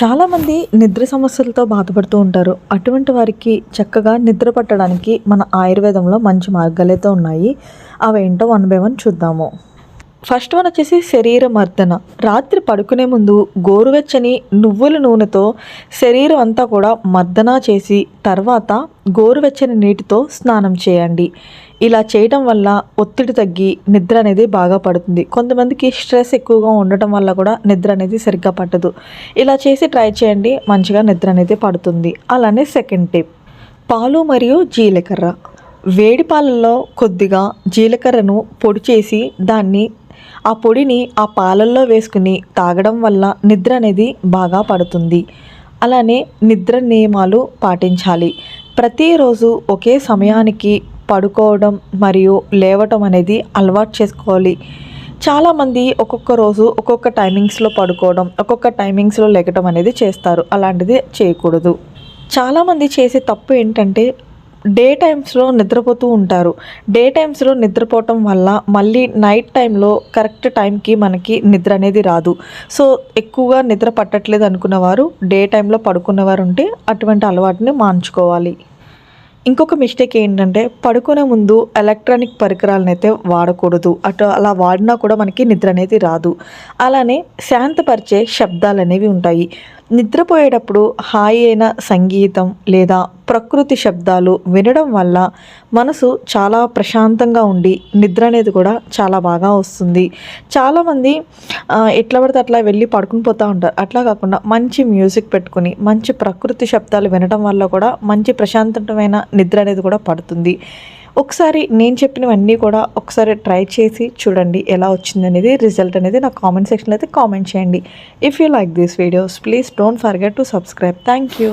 చాలామంది నిద్ర సమస్యలతో బాధపడుతూ ఉంటారు. అటువంటి వారికి చక్కగా నిద్ర పట్టడానికి మన ఆయుర్వేదంలో మంచి మార్గాలైతే ఉన్నాయి. అవేంటో వన్ బై వన్ చూద్దాము. ఫస్ట్ వన్ వచ్చేసి శరీర మర్దన. రాత్రి పడుకునే ముందు గోరువెచ్చని నువ్వుల నూనెతో శరీరం అంతా కూడా మర్దన చేసి తర్వాత గోరువెచ్చని నీటితో స్నానం చేయండి. ఇలా చేయడం వల్ల ఒత్తిడి తగ్గి నిద్ర అనేది బాగా పడుతుంది. కొంతమందికి స్ట్రెస్ ఎక్కువగా ఉండటం వల్ల కూడా నిద్ర అనేది సరిగ్గా పట్టదు. ఇలా చేసి ట్రై చేయండి. మంచిగా నిద్ర అనేది పడుతుంది. అలానే సెకండ్ టిప్. పాలు మరియు జీలకర్ర. వేడి పాలల్లో కొద్దిగా జీలకర్రను పొడి చేసి దాన్ని ఆ పొడిని ఆ పాలల్లో వేసుకుని తాగడం వల్ల నిద్ర అనేది బాగా పడుతుంది. అలానే నిద్ర నియమాలు పాటించాలి. ప్రతిరోజు ఒకే సమయానికి పడుకోవడం మరియు లేవటం అనేది అలవాటు చేసుకోవాలి. చాలామంది ఒక్కొక్క రోజు ఒక్కొక్క టైమింగ్స్లో పడుకోవడం ఒక్కొక్క టైమింగ్స్లో లెగటం అనేది చేస్తారు. అలాంటిది చేయకూడదు. చాలామంది చేసే తప్పు ఏంటంటే డే టైమ్స్లో నిద్రపోతూ ఉంటారు. డే టైమ్స్లో నిద్రపోవటం వల్ల మళ్ళీ నైట్ టైంలో కరెక్ట్ టైంకి మనకి నిద్ర అనేది రాదు. సో ఎక్కువగా నిద్ర పట్టట్లేదు అనుకున్నవారు డే టైంలో పడుకున్నవారు ఉంటే అటువంటి అలవాటుని మాంచుకోవాలి ఇంకొక మిస్టేక్ ఏంటంటే పడుకునే ముందు ఎలక్ట్రానిక్ పరికరాలను అయితే వాడకూడదు. అటు అలా వాడినా కూడా మనకి నిద్ర అనేది రాదు. అలానే శాంతపరిచే శబ్దాలు అనేవి ఉంటాయి. నిద్రపోయేటప్పుడు హాయి అయిన సంగీతం లేదా ప్రకృతి శబ్దాలు వినడం వల్ల మనసు చాలా ప్రశాంతంగా ఉండి నిద్ర అనేది కూడా చాలా బాగా వస్తుంది. చాలామంది ఎట్లా పడితే అట్లా వెళ్ళి పడుకుని పోతూ ఉంటారు. అట్లా కాకుండా మంచి మ్యూజిక్ పెట్టుకుని మంచి ప్రకృతి శబ్దాలు వినడం వల్ల కూడా మంచి ప్రశాంతమైన నిద్ర అనేది కూడా పడుతుంది. ఒకసారి నేను చెప్పినవన్నీ కూడా ఒకసారి ట్రై చేసి చూడండి ఎలా వచ్చింది అనేది రిజల్ట్ అనేది నా కామెంట్ సెక్షన్లో అయితే కామెంట్ చేయండి. If you like these videos please don't forget to subscribe thank you